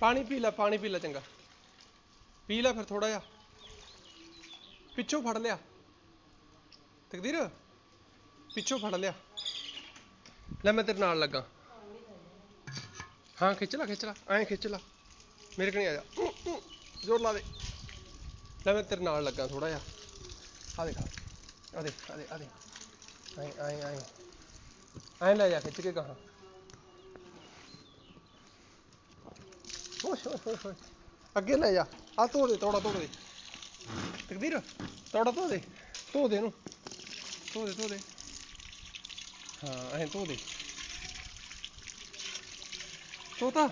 ਪਾਣੀ ਪੀ ਲੈ, ਪਾਣੀ ਪੀ ਲੈ ਚੰਗਾ। ਪੀ ਲੈ ਫਿਰ ਥੋੜਾ ਜਿਹਾ। ਪਿੱਛੋਂ ਫੜ ਲਿਆ। ਤਕਦੀਰ? ਪਿੱਛੋਂ ਫੜ ਲਿਆ। ਲੈ ਮੈਂ ਤੇਰੇ ਨਾਲ ਲੱਗਾ। ਹਾਂ, ਖਿੱਚ ਲੈ ਖਿੱਚ ਲੈ। ਐਂ ਖਿੱਚ ਲੈ। ਮੇਰੇ ਕਣੀ ਆ ਜਾ। ਜ਼ੋਰ ਲਾ ਦੇ। ਲੈ ਮੈਂ ਤੇਰੇ ਨਾਲ ਲੱਗਾ ਥੋੜਾ ਜਿਹਾ। ਆ ਦੇਖ ਆ ਦੇਖ ਆ ਦੇਖ ਆ ਦੇਖ। ਐਂ ਐਂ ਐਂ। ਐਂ ਲੈ ਜਾ, ਖਿੱਚ ਕੇ ਕਹਾਂ। ਓਏ ਹੋਏ ਹੋਏ ਹੋਏ ਅੱਗੇ ਲੈ ਜਾ। ਆ ਧੋ ਦੇ, ਤੋੜਾ ਧੋ ਦੇ। ਤਕਦੀਰ, ਤੋੜਾ ਧੋ ਦੇ। ਧੋ ਦੇ ਇਹਨੂੰ। ਧੋ ਦੇ ਧੋ ਦੇ। ਹਾਂ, ਐਂ ਧੋ ਦੇ। ਤੋਤਾ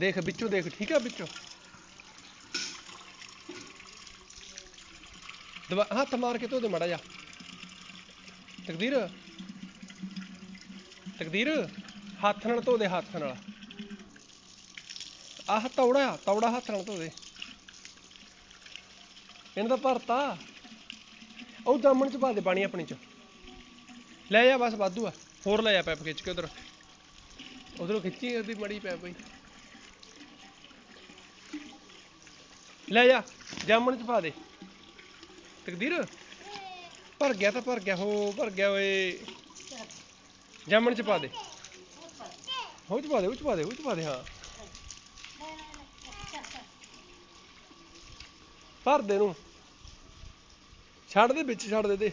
ਦੇਖ, ਵਿੱਚੋਂ ਦੇਖ। ਠੀਕ ਆ, ਵਿੱਚੋਂ। ਦਵਾ ਹੱਥ ਮਾਰ ਕੇ ਧੋ ਦੇ ਮੜਾ ਜਾ ਤਕਦੀਰ। ਤਕਦੀਰ, ਹੱਥ ਨਾਲ ਧੋ ਦੇ, ਹੱਥ ਨਾਲ। ਆਹ ਤੌੜਾ ਤੌੜਾ ਹੱਥ ਨਾਲ ਧੋ ਦੇ। ਇਹਨਾਂ ਦਾ ਭਰਤਾ। ਉਹ ਜਾਮਣ ਚ ਪਾ ਦੇ ਪਾਣੀ ਆਪਣੀ ਚ। ਲੈ ਜਾ ਬਸ, ਵਾਧੂ ਆ। ਹੋਰ ਲੈ ਜਾ ਪੈਪ ਖਿੱਚ ਕੇ ਉਧਰ। ਉਧਰੋਂ ਖਿੱਚੀ, ਉਹਦੀ ਮੜੀ ਪੈਪ ਬਈ ਲੈ ਜਾ ਜਾਮਣ ਚ ਪਾ ਦੇ। ਤਕਦੀਰ? ਭਰ ਗਿਆ ਤਾਂ ਭਰ ਗਿਆ, ਹੋ, ਭਰ ਗਿਆ ਓਏ। ਜਾਮਣ ਚ ਪਾ ਦੇ। ਹੋ ਚ ਪਾ ਦੇ, ਉਹ ਚ ਪਾ ਦੇ, ਉਹ ਚ ਪਾ ਦੇ, ਹਾਂ। ਭਰ ਦੇ ਨੂੰ ਛੱਡ ਦੇ ਵਿੱਚ, ਛੱਡ ਦੇ ਦੇ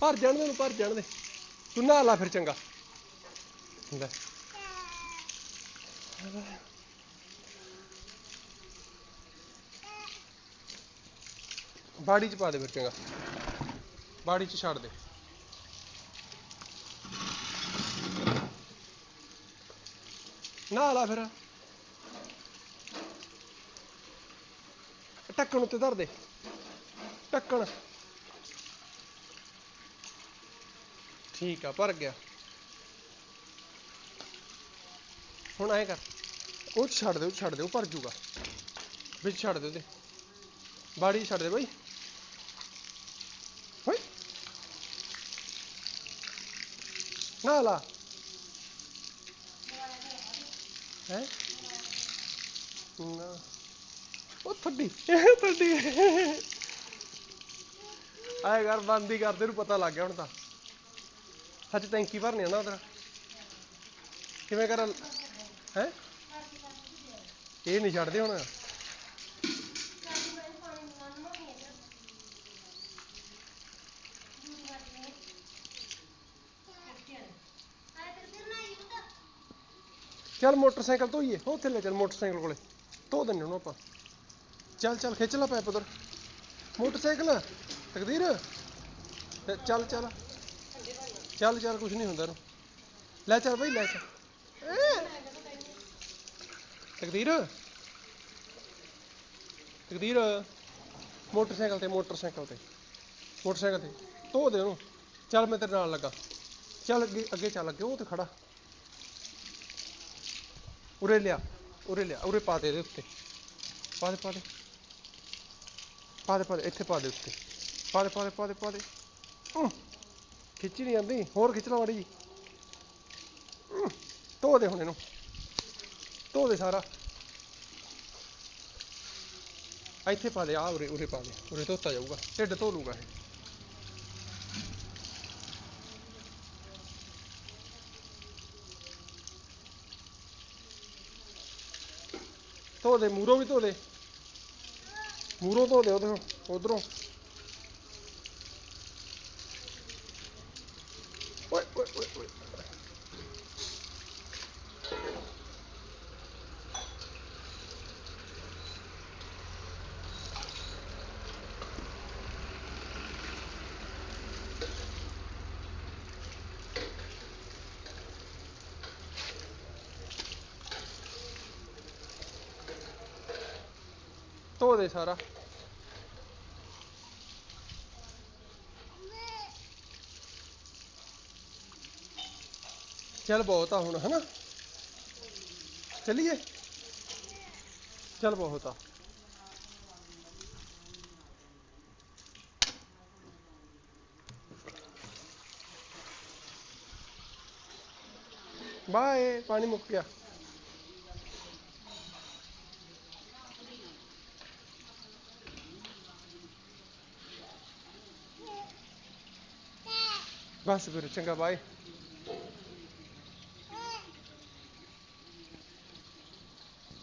ਭਰ ਜਾਣ ਦੇ ਨੂੰ ਭਰ ਜਾਣ ਦੇ। ਤੂੰ ਨਹਾ ਲਾ ਫਿਰ ਚੰਗਾ। ਲੈ। ਬਾੜੀ ਚ ਪਾ ਦੇ ਫਿਰ ਚੰਗਾ। ਬਾੜੀ ਚ ਛੱਡ ਦੇ ਨਹਾ ਲਾ ਫਿਰ ਢੱਕਣ ਉੱਤੇ ਧਰ ਦੇ ਢੱਕਣ ਠੀਕ ਆ ਭਰ ਗਿਆ ਹੁਣ ਐਂ ਕਰ ਉਹ 'ਚ ਛੱਡ ਦੇ ਉਹ 'ਚ ਛੱਡ ਦੇ ਉਹ ਭਰ ਜੂਗਾ ਵਿੱਚ ਛੱਡ ਦੇ ਉਹਦੇ ਬਾੜੀ 'ਚ ਛੱਡ ਦੇ ਬਾਈ ਨਾ ਲਾ ਹੈ ਨਾ ਉਹ ਥੱਡੀ ਥੱਡੀ ਆਏ ਘਰ ਬੰਦ ਹੀ ਕਰਦੇ ਨੂੰ ਪਤਾ ਲੱਗ ਗਿਆ ਹੁਣ ਤਾਂ। ਸੱਚ ਟੈਂਕੀ ਭਰਨੀ ਆ ਨਾ ਉਧਰ। ਕਿਵੇਂ ਕਰਾਂ? ਹੈ? ਇਹ ਨਹੀਂ ਛੱਡਦੇ ਹੁਣ। ਚੱਲ ਮੋਟਰਸਾਈਕਲ ਧੋਈਏ, ਉਹ ਉੱਥੇ ਲੈ ਚੱਲ ਮੋਟਰਸਾਈਕਲ ਕੋਲੇ। ਧੋ ਦਿੰਨੇ ਉਹਨੂੰ ਆਪਾਂ। ਚੱਲ ਚੱਲ, ਖਿੱਚ ਲੈ ਪੈਪ ਉਧਰ। ਮੋਟਰਸਾਈਕਲ, ਤਕਦੀਰ? ਤੇ ਚੱਲ ਚੱਲ। ਚੱਲ ਚੱਲ ਕੁਝ ਨਹੀਂ ਹੁੰਦਾ ਇਹਨੂੰ। ਲੈ ਚੱਲ ਬਈ, ਲੈ ਚੱਲ। ਤਕਦੀਰ? ਤਕਦੀਰ? ਮੋਟਰਸਾਈਕਲ ਤੇ ਮੋਟਰਸਾਈਕਲ ਤੇ। ਮੋਟਰਸਾਈਕਲ ਤੇ। ਧੋ ਦੇ ਉਹਨੂੰ। ਚੱਲ, ਮੈਂ ਤੇਰੇ ਨਾਲ ਲੱਗਾ। ਚੱਲ, ਅੱਗੇ ਅੱਗੇ ਚੱਲ, ਅੱਗੇ। ਉਹ ਤੇ ਖੜਾ। ਉਰੇ ਲਿਆ ਉਰੇ ਲਿਆ, ਉਰੇ ਪਾ ਦੇ ਇਹਦੇ ਉੱਤੇ। ਪਾ ਦੇ ਪਾ ਦੇ। ਪਾ ਦੇ ਪਾ ਦੇ, ਇੱਥੇ ਪਾ ਦੇ ਉੱਤੇ। ਪਾ ਦੇ ਪਾ ਦੇ ਪਾ ਦੇ ਪਾ ਦੇ। ਖਿੱਚੀ ਨਹੀਂ ਜਾਂਦੀ, ਹੋਰ ਖਿੱਚ ਲਾ ਮਾੜੀ ਜੀ ਧੋ ਦੇ ਹੁਣ ਇਹਨੂੰ। ਧੋ ਦੇ ਸਾਰਾ। ਇੱਥੇ ਪਾ ਦੇ ਆ ਉਰੇ ਉਰੇ ਪਾ ਦੇ। ਉਰੇ ਧੋਤਾ ਜਾਊਗਾ, ਢਿੱਡ ਧੋ ਲੂਗਾ ਇਹ। ਧੋ ਦੇ ਮੂਰੋਂ ਵੀ ਧੋ ਦੇ। ਮੂਰੋਂ ਧੋ ਦੇ ਉਧਰੋਂ ਉਧਰੋਂ। धो दे सारा। चल बहुत हूँ है ना? चलिए। चल बहुत बाय, पानी मुक् गया। ਬਸ ਫਿਰ ਚੰਗਾ ਬਾਏ